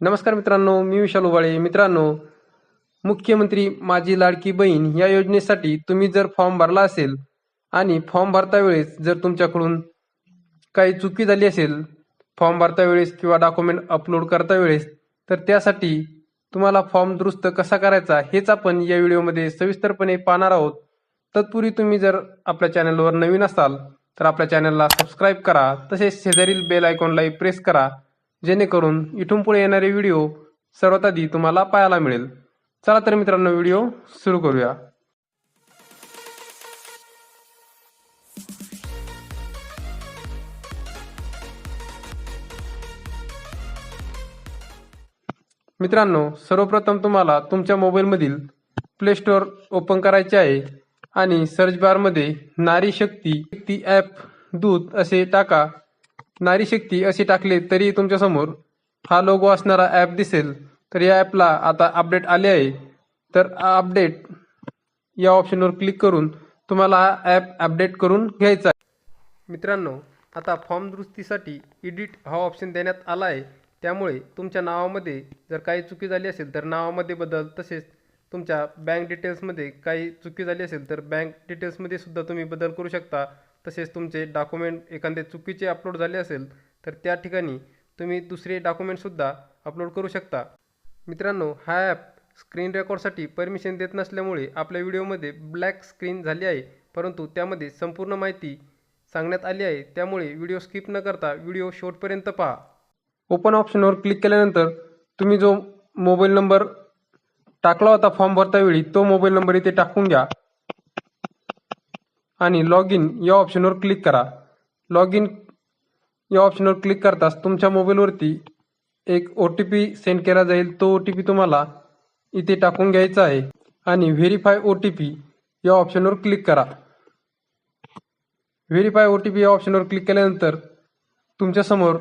नमस्कार मित्रांनो मी विशाल उबाळे. मित्रांनो मुख्यमंत्री माझी लाडकी बहीण या योजनेसाठी तुम्ही जर फॉर्म भरला असेल आणि फॉर्म भरता वेळेस जर तुमच्याकडून काही चुकी झाली असेल फॉर्म भरता वेळेस किंवा डॉक्युमेंट अपलोड करता वेळेस तर त्यासाठी तुम्हाला फॉर्म दुरुस्त कसा करायचा हेच आपण या व्हिडिओमध्ये सविस्तरपणे पाहणार आहोत. तत्पूर्वी तुम्ही जर आपल्या चॅनलवर नवीन असाल तर आपल्या चॅनलला सबस्क्राईब करा. तसेच शेजारील बेल आयकॉनलाही प्रेस करा. जेणेकरून इथून पुढे येणारे व्हिडिओ सर्वात आधी तुम्हाला पाहायला मिळेल. चला तर मित्रांनो व्हिडिओ सुरू करूया. मित्रांनो सर्वप्रथम तुम्हाला तुमच्या मोबाईलमधील प्ले स्टोअर ओपन करायचे आहे आणि सर्च बारमध्ये नारी शक्ती ती ॲप दूत असे टाका. नारी शक्ती असे टाकले तरी तुमच्यासमोर हा लोगो असणारा ॲप दिसेल. तर या ॲपला आता अपडेट आले आहे. तर अपडेट या ऑप्शनवर क्लिक करून तुम्हाला हा ॲप अपडेट करून घ्यायचा आहे. मित्रांनो आता फॉर्म दुरुस्तीसाठी एडिट हा ऑप्शन देण्यात आला आहे. त्यामुळे तुमच्या नावामध्ये जर काही चुकी झाली असेल तर नावामध्ये बदल तसेच तुमच्या बँक डिटेल्समध्ये काही चुकी झाली असेल तर बँक डिटेल्समध्ये सुद्धा तुम्ही बदल करू शकता. तसेच तुमचे डॉक्युमेंट एखादे चुकीचे अपलोड झाले असेल तर त्या ठिकाणी तुम्ही दुसरे डॉक्युमेंटसुद्धा अपलोड करू शकता. मित्रांनो हा ॲप स्क्रीन रेकॉर्डसाठी परमिशन देत नसल्यामुळे आपल्या व्हिडिओमध्ये ब्लॅक स्क्रीन झाली आहे. परंतु त्यामध्ये संपूर्ण माहिती सांगण्यात आली आहे. त्यामुळे व्हिडिओ स्किप न करता व्हिडिओ शेवटपर्यंत पहा. ओपन ऑप्शनवर क्लिक केल्यानंतर तुम्ही जो मोबाईल नंबर टाकला होता फॉर्म भरतावेळी तो मोबाईल नंबर इथे टाकून घ्या. आणि लॉग इन या ऑप्शनवर क्लिक करा. लॉग इन या ऑप्शनवर क्लिक करताच तुमच्या मोबाईलवरती एक ओ टी पी सेंड केला जाईल. तो ओ टी पी तुम्हाला इथे टाकून घ्यायचा आहे. आणि व्हेरीफाय ओ टी पी या ऑप्शनवर क्लिक करा. व्हेरीफाय ओ टी पी या ऑप्शनवर क्लिक केल्यानंतर तुमच्यासमोर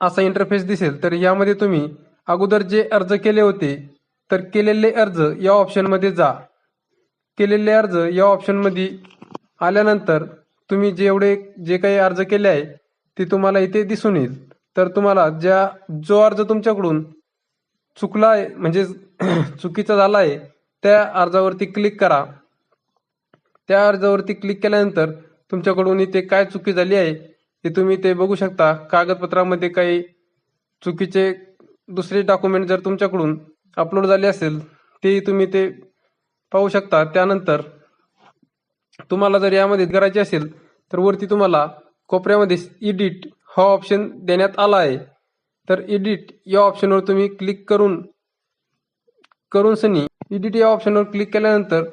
असा इंटरफेस दिसेल. तर यामध्ये तुम्ही अगोदर जे अर्ज केले होते तर केलेले अर्ज या ऑप्शनमध्ये जा. केलेले अर्ज या ऑप्शनमध्ये आल्यानंतर तुम्ही जेवढे जे काही अर्ज केले आहे ते तुम्हाला इथे दिसून येईल. तर तुम्हाला ज्या जो अर्ज तुमच्याकडून चुकला आहे म्हणजे चुकीचा झाला आहे त्या अर्जावरती क्लिक करा. त्या अर्जावरती क्लिक केल्यानंतर तुमच्याकडून इथे काय चुकी झाली आहे ते तुम्ही ते बघू शकता. कागदपत्रामध्ये काही चुकीचे दुसरे डॉक्युमेंट जर तुमच्याकडून अपलोड झाले असेल तेही तुम्ही ते पाहू शकता. त्यानंतर तुम्हाला जर यामध्ये करायचे असेल तर वरती तुम्हाला कोपऱ्यामध्ये एडिट हा ऑप्शन देण्यात आला आहे. तर एडिट या ऑप्शनवर तुम्ही क्लिक करून करून सनी एडिट या ऑप्शनवर क्लिक केल्यानंतर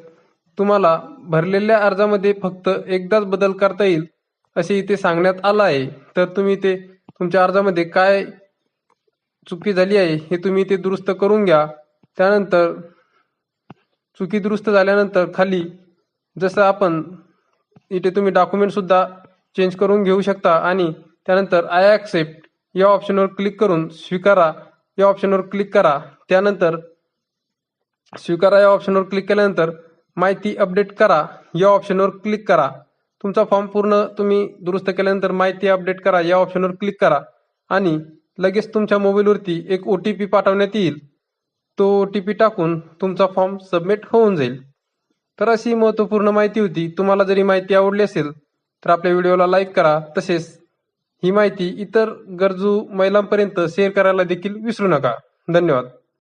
तुम्हाला भरलेल्या अर्जामध्ये फक्त एकदाच बदल करता येईल असे इथे सांगण्यात आलं आहे. तर तुम्ही ते तुमच्या अर्जामध्ये काय चुकी झाली आहे हे तुम्ही ते दुरुस्त करून घ्या. त्यानंतर चुकी दुरुस्त झाल्यानंतर खाली जसं आपण इथे तुम्ही डॉक्युमेंट सुद्धा चेंज करून घेऊ शकता आणि त्यानंतर आय ॲक्सेप्ट या ऑप्शनवर क्लिक करून स्वीकारा. या ऑप्शनवर क्लिक करा. त्यानंतर स्वीकारा या ऑप्शनवर क्लिक केल्यानंतर माहिती अपडेट करा. या ऑप्शनवर क्लिक करा. तुमचा फॉर्म पूर्ण तुम्ही दुरुस्त केल्यानंतर माहिती अपडेट करा. या ऑप्शनवर क्लिक करा. आणि लगेच तुमच्या मोबाईलवरती एक ओ टी पी पाठवण्यात येईल. तो ओ टी पी टाकून तुमचा फॉर्म सबमिट होऊन जाईल. तर अशी महत्त्वपूर्ण माहिती होती. तुम्हाला जरी माहिती आवडली असेल तर आपल्या व्हिडिओला लाईक करा. तसेच ही माहिती इतर गरजू महिलांपर्यंत शेअर करायला देखील विसरू नका. धन्यवाद.